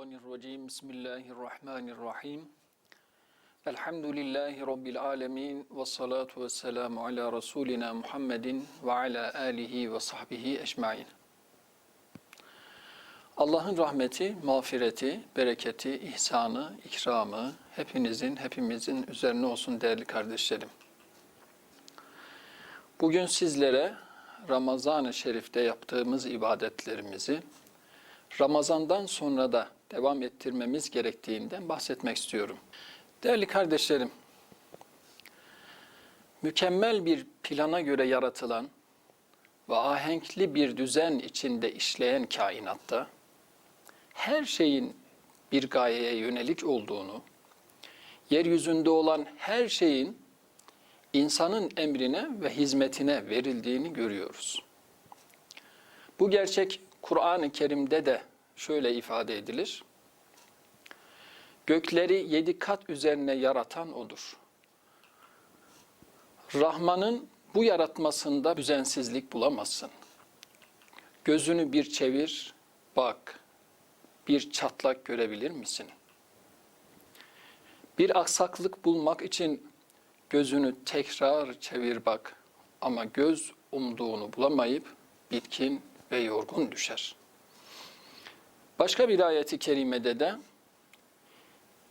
Euzubillahimineşşeytanirracim. Bismillahirrahmanirrahim. Elhamdülillahi Rabbil alemin. Ve salatu ve selamu ala Resulina Muhammedin ve ala alihi ve sahbihi ecmain. Allah'ın rahmeti, mağfireti, bereketi, ihsanı, ikramı hepinizin, hepimizin üzerine olsun değerli kardeşlerim. Bugün sizlere Ramazan-ı Şerif'te yaptığımız ibadetlerimizi Ramazan'dan sonra da devam ettirmemiz gerektiğinden bahsetmek istiyorum. Değerli kardeşlerim, mükemmel bir plana göre yaratılan ve ahenkli bir düzen içinde işleyen kainatta her şeyin bir gayeye yönelik olduğunu, yeryüzünde olan her şeyin insanın emrine ve hizmetine verildiğini görüyoruz. Bu gerçek Kur'an-ı Kerim'de de şöyle ifade edilir. Gökleri yedi kat üzerine yaratan O'dur. Rahman'ın bu yaratmasında düzensizlik bulamazsın. Gözünü bir çevir, bak, bir çatlak görebilir misin? Bir aksaklık bulmak için gözünü tekrar çevir bak ama göz umduğunu bulamayıp bitkin ve yorgun düşer. Başka bir ayeti kerimede de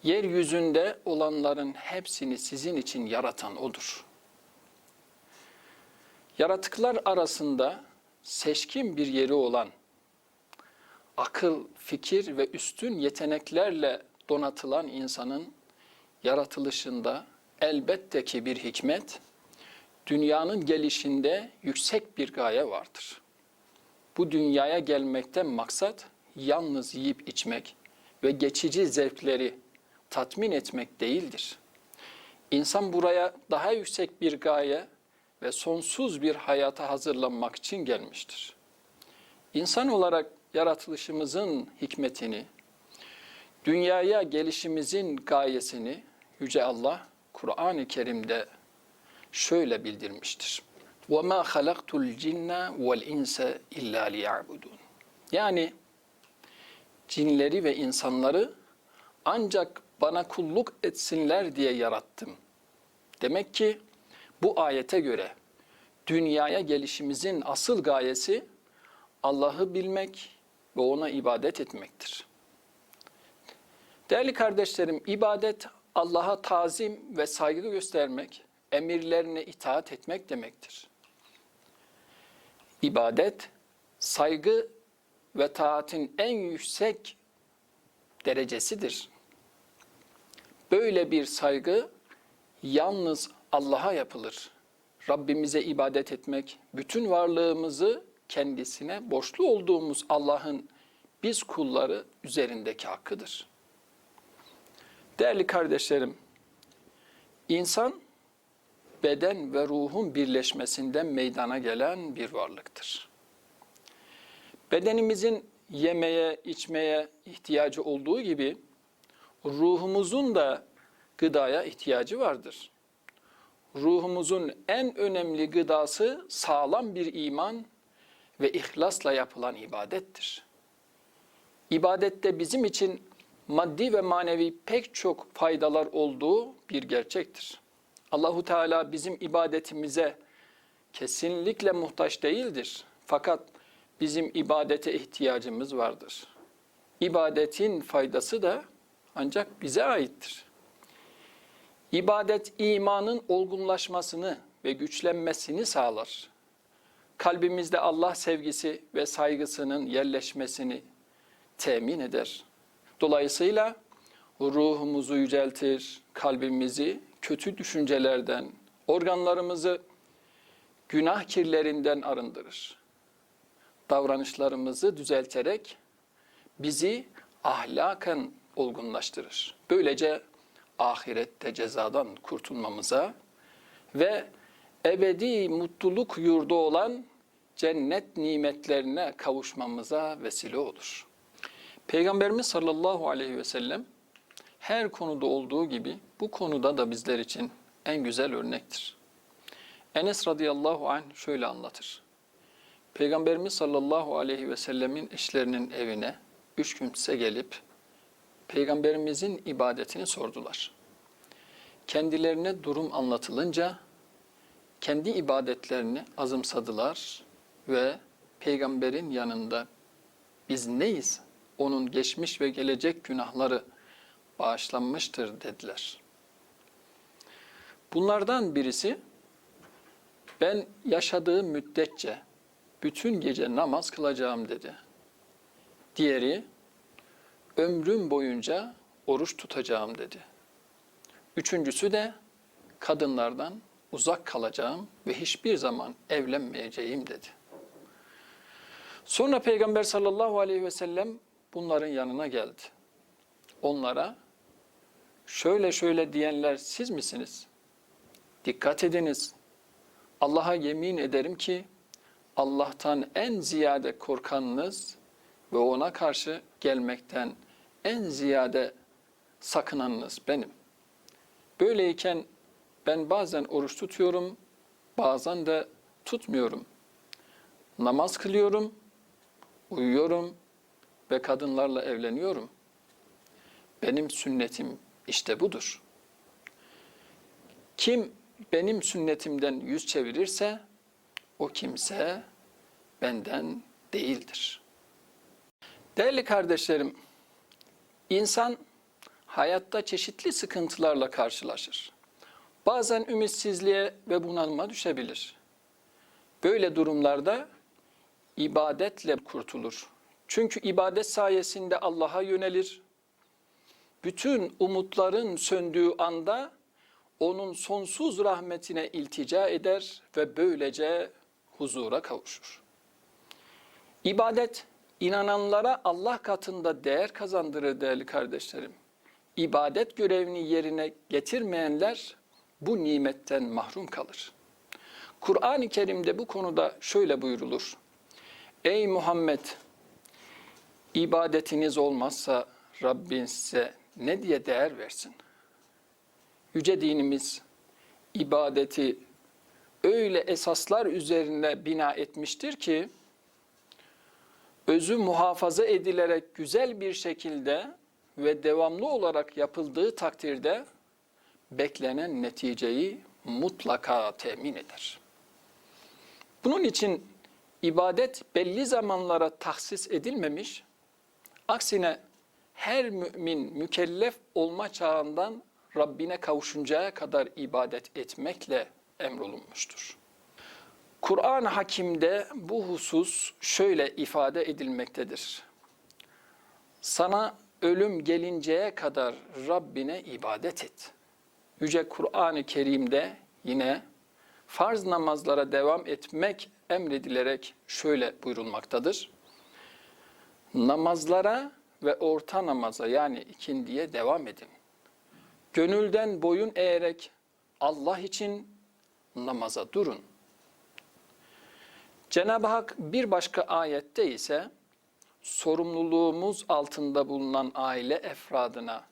yeryüzünde olanların hepsini sizin için yaratan odur. Yaratıklar arasında seçkin bir yeri olan akıl, fikir ve üstün yeteneklerle donatılan insanın yaratılışında elbette ki bir hikmet, dünyanın gelişinde yüksek bir gaye vardır. Bu dünyaya gelmekten maksat yalnız yiyip içmek ve geçici zevkleri tatmin etmek değildir. İnsan buraya daha yüksek bir gaye ve sonsuz bir hayata hazırlanmak için gelmiştir. İnsan olarak yaratılışımızın hikmetini, dünyaya gelişimizin gayesini Yüce Allah Kur'an-ı Kerim'de şöyle bildirmiştir. وَمَا خَلَقْتُ الْجِنَّ وَالْاِنْسَ اِلَّا لِيَعْبُدُونَ Yani cinleri ve insanları ancak bana kulluk etsinler diye yarattım. Demek ki bu ayete göre dünyaya gelişimizin asıl gayesi Allah'ı bilmek ve ona ibadet etmektir. Değerli kardeşlerim, ibadet Allah'a tazim ve saygı göstermek, emirlerine itaat etmek demektir. İbadet, saygı ve taatin en yüksek derecesidir. Böyle bir saygı yalnız Allah'a yapılır. Rabbimize ibadet etmek, bütün varlığımızı kendisine borçlu olduğumuz Allah'ın biz kulları üzerindeki hakkıdır. Değerli kardeşlerim, insan beden ve ruhun birleşmesinden meydana gelen bir varlıktır. Bedenimizin yemeye, içmeye ihtiyacı olduğu gibi ruhumuzun da gıdaya ihtiyacı vardır. Ruhumuzun en önemli gıdası sağlam bir iman ve ihlasla yapılan ibadettir. İbadette bizim için maddi ve manevi pek çok faydalar olduğu bir gerçektir. Allahu Teala bizim ibadetimize kesinlikle muhtaç değildir. Fakat bizim ibadete ihtiyacımız vardır. İbadetin faydası da ancak bize aittir. İbadet imanın olgunlaşmasını ve güçlenmesini sağlar. Kalbimizde Allah sevgisi ve saygısının yerleşmesini temin eder. Dolayısıyla ruhumuzu yüceltir, kalbimizi kötü düşüncelerden, organlarımızı günah kirlerinden arındırır. Davranışlarımızı düzelterek bizi ahlaken olgunlaştırır. Böylece ahirette cezadan kurtulmamıza ve ebedi mutluluk yurdu olan cennet nimetlerine kavuşmamıza vesile olur. Peygamberimiz sallallahu aleyhi ve sellem her konuda olduğu gibi bu konuda da bizler için en güzel örnektir. Enes radıyallahu anh şöyle anlatır. Peygamberimiz sallallahu aleyhi ve sellemin eşlerinin evine üç kimse gelip Peygamberimizin ibadetini sordular. Kendilerine durum anlatılınca kendi ibadetlerini azımsadılar ve peygamberin yanında biz neyiz? Onun geçmiş ve gelecek günahları bağışlanmıştır dediler. Bunlardan birisi ben yaşadığım müddetçe bütün gece namaz kılacağım dedi. Diğeri ömrüm boyunca oruç tutacağım dedi. Üçüncüsü de kadınlardan uzak kalacağım ve hiçbir zaman evlenmeyeceğim dedi. Sonra Peygamber sallallahu aleyhi ve sellem bunların yanına geldi. Onlara şöyle şöyle diyenler siz misiniz? Dikkat ediniz. Allah'a yemin ederim ki Allah'tan en ziyade korkanınız ve ona karşı gelmekten en ziyade sakınanınız benim. Böyleyken ben bazen oruç tutuyorum, bazen de tutmuyorum. Namaz kılıyorum, uyuyorum ve kadınlarla evleniyorum. Benim sünnetim işte budur. Kim benim sünnetimden yüz çevirirse o kimse benden değildir. Değerli kardeşlerim, insan hayatta çeşitli sıkıntılarla karşılaşır. Bazen ümitsizliğe ve bunalıma düşebilir. Böyle durumlarda ibadetle kurtulur. Çünkü ibadet sayesinde Allah'a yönelir. Bütün umutların söndüğü anda onun sonsuz rahmetine iltica eder ve böylece huzura kavuşur. İbadet inananlara Allah katında değer kazandırır değerli kardeşlerim. İbadet görevini yerine getirmeyenler bu nimetten mahrum kalır. Kur'an-ı Kerim'de bu konuda şöyle buyurulur. Ey Muhammed! ibadetiniz olmazsa Rabbin size ne diye değer versin? Yüce dinimiz ibadeti öyle esaslar üzerine bina etmiştir ki özü muhafaza edilerek güzel bir şekilde ve devamlı olarak yapıldığı takdirde beklenen neticeyi mutlaka temin eder. Bunun için ibadet belli zamanlara tahsis edilmemiş, aksine her mümin mükellef olma çağından Rabbine kavuşuncaya kadar ibadet etmekle emrolunmuştur. Kur'an-ı Hakim'de bu husus şöyle ifade edilmektedir. Sana ölüm gelinceye kadar Rabbine ibadet et. Yüce Kur'an-ı Kerim'de yine farz namazlara devam etmek emredilerek şöyle buyurulmaktadır. Namazlara ve orta namaza yani ikindiye devam edin. Gönülden boyun eğerek Allah için namaza durun. Cenab-ı Hak bir başka ayette ise sorumluluğumuz altında bulunan aile efradına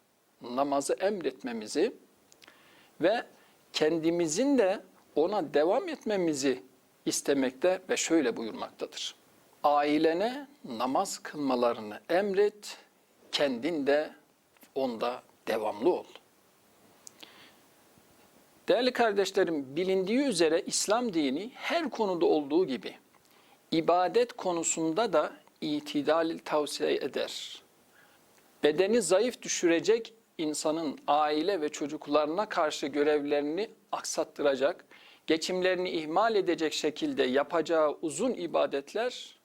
namazı emretmemizi ve kendimizin de ona devam etmemizi istemekte ve şöyle buyurmaktadır. Ailene namaz kılmalarını emret, kendin de onda devamlı ol. Değerli kardeşlerim, bilindiği üzere İslam dini her konuda olduğu gibi ibadet konusunda da itidal tavsiye eder. Bedeni zayıf düşürecek insanın aile ve çocuklarına karşı görevlerini aksattıracak, geçimlerini ihmal edecek şekilde yapacağı uzun ibadetler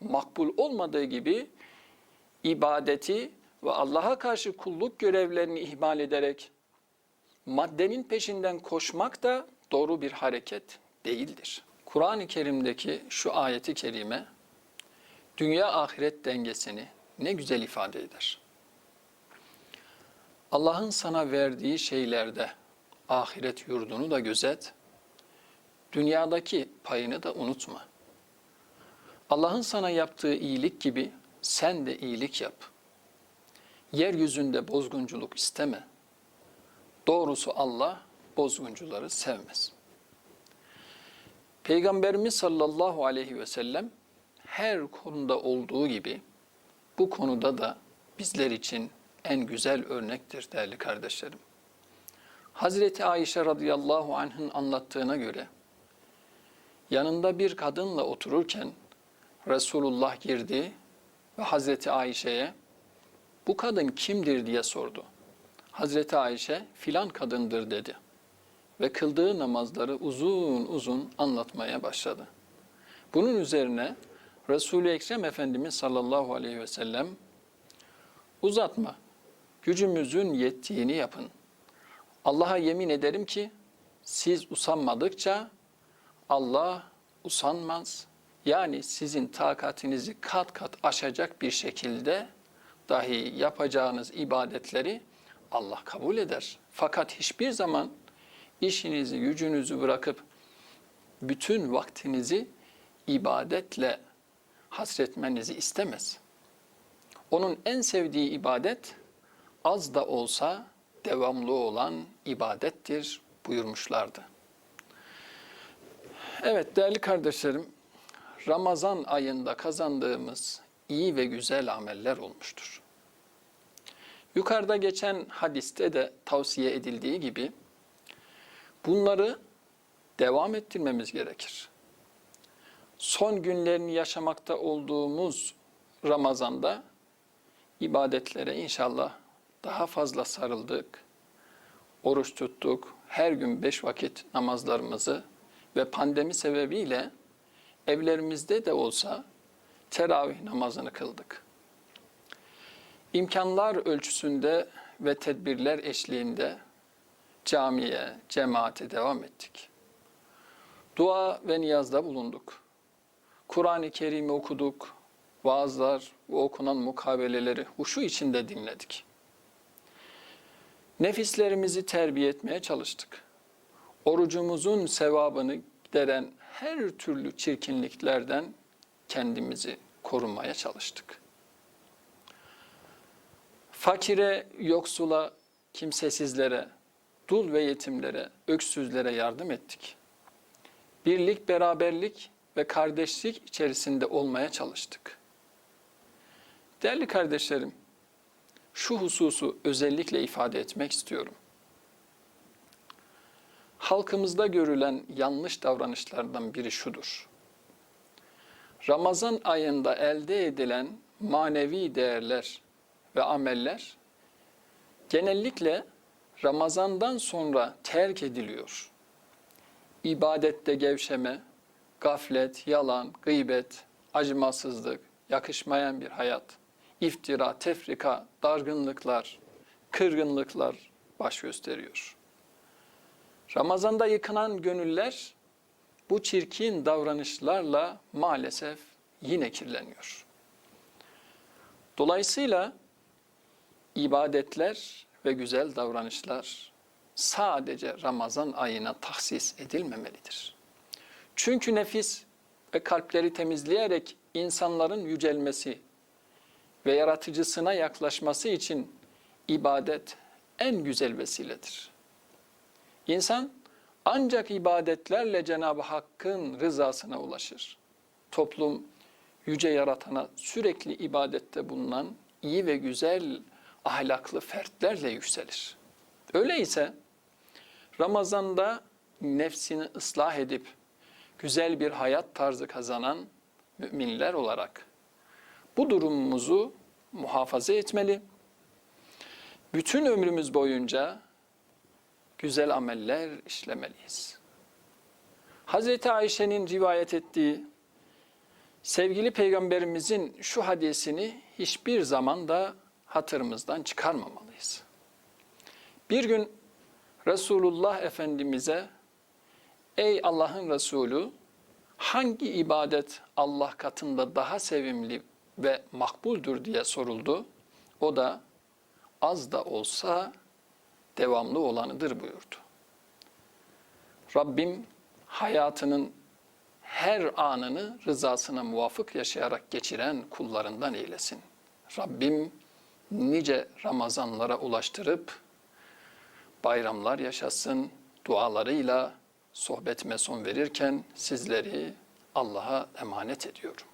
makbul olmadığı gibi ibadeti ve Allah'a karşı kulluk görevlerini ihmal ederek maddenin peşinden koşmak da doğru bir hareket değildir. Kur'an-ı Kerim'deki şu ayeti kerime dünya ahiret dengesini ne güzel ifade eder. Allah'ın sana verdiği şeylerde ahiret yurdunu da gözet, dünyadaki payını da unutma. Allah'ın sana yaptığı iyilik gibi sen de iyilik yap. Yeryüzünde bozgunculuk isteme. Doğrusu Allah bozguncuları sevmez. Peygamberimiz sallallahu aleyhi ve sellem her konuda olduğu gibi bu konuda da bizler için en güzel örnektir değerli kardeşlerim. Hazreti Ayşe radıyallahu anh'ın anlattığına göre yanında bir kadınla otururken Resulullah girdi ve Hazreti Ayşe'ye bu kadın kimdir diye sordu. Hazreti Ayşe filan kadındır dedi ve kıldığı namazları uzun uzun anlatmaya başladı. Bunun üzerine Resul-i Ekrem Efendimiz sallallahu aleyhi ve sellem uzatma, gücümüzün yettiğini yapın. Allah'a yemin ederim ki siz usanmadıkça Allah usanmaz. Yani sizin takatinizi kat kat aşacak bir şekilde dahi yapacağınız ibadetleri Allah kabul eder. Fakat hiçbir zaman işinizi, gücünüzü bırakıp bütün vaktinizi ibadetle hasretmenizi istemez. Onun en sevdiği ibadet az da olsa devamlı olan ibadettir buyurmuşlardı. Evet değerli kardeşlerim, Ramazan ayında kazandığımız iyi ve güzel ameller olmuştur. Yukarıda geçen hadiste de tavsiye edildiği gibi bunları devam ettirmemiz gerekir. Son günlerini yaşamakta olduğumuz Ramazan'da ibadetlere inşallah daha fazla sarıldık, oruç tuttuk, her gün beş vakit namazlarımızı ve pandemi sebebiyle evlerimizde de olsa teravih namazını kıldık. İmkanlar ölçüsünde ve tedbirler eşliğinde camiye, cemaate devam ettik. Dua ve niyazda bulunduk. Kur'an-ı Kerim'i okuduk, vaazlar ve okunan mukabeleleri huşu içinde dinledik. Nefislerimizi terbiye etmeye çalıştık. Orucumuzun sevabını gideren her türlü çirkinliklerden kendimizi korumaya çalıştık. Fakire, yoksula, kimsesizlere, dul ve yetimlere, öksüzlere yardım ettik. Birlik, beraberlik ve kardeşlik içerisinde olmaya çalıştık. Değerli kardeşlerim, şu hususu özellikle ifade etmek istiyorum. Halkımızda görülen yanlış davranışlardan biri şudur. Ramazan ayında elde edilen manevi değerler ve ameller genellikle Ramazandan sonra terk ediliyor. İbadette gevşeme, gaflet, yalan, gıybet, acımasızlık, yakışmayan bir hayat, iftira, tefrika, dargınlıklar, kırgınlıklar baş gösteriyor. Ramazanda yıkılan gönüller bu çirkin davranışlarla maalesef yine kirleniyor. Dolayısıyla ibadetler ve güzel davranışlar sadece Ramazan ayına tahsis edilmemelidir. Çünkü nefis ve kalpleri temizleyerek insanların yücelmesi ve yaratıcısına yaklaşması için ibadet en güzel vesiledir. İnsan ancak ibadetlerle Cenab-ı Hakk'ın rızasına ulaşır. Toplum yüce yaratana sürekli ibadette bulunan iyi ve güzel ahlaklı fertlerle yükselir. Öyleyse Ramazan'da nefsini ıslah edip güzel bir hayat tarzı kazanan müminler olarak bu durumumuzu muhafaza etmeli. Bütün ömrümüz boyunca güzel ameller işlemeliyiz. Hazreti Ayşe'nin rivayet ettiği sevgili peygamberimizin şu hadisini hiçbir zaman da hatırımızdan çıkarmamalıyız. Bir gün Resulullah Efendimiz'e ey Allah'ın Resulü hangi ibadet Allah katında daha sevimli ve makbuldür diye soruldu. O da az da olsa devamlı olanıdır buyurdu. Rabbim hayatının her anını rızasına muvafık yaşayarak geçiren kullarından eylesin. Rabbim nice Ramazanlara ulaştırıp bayramlar yaşasın dualarıyla sohbetime son verirken sizleri Allah'a emanet ediyorum.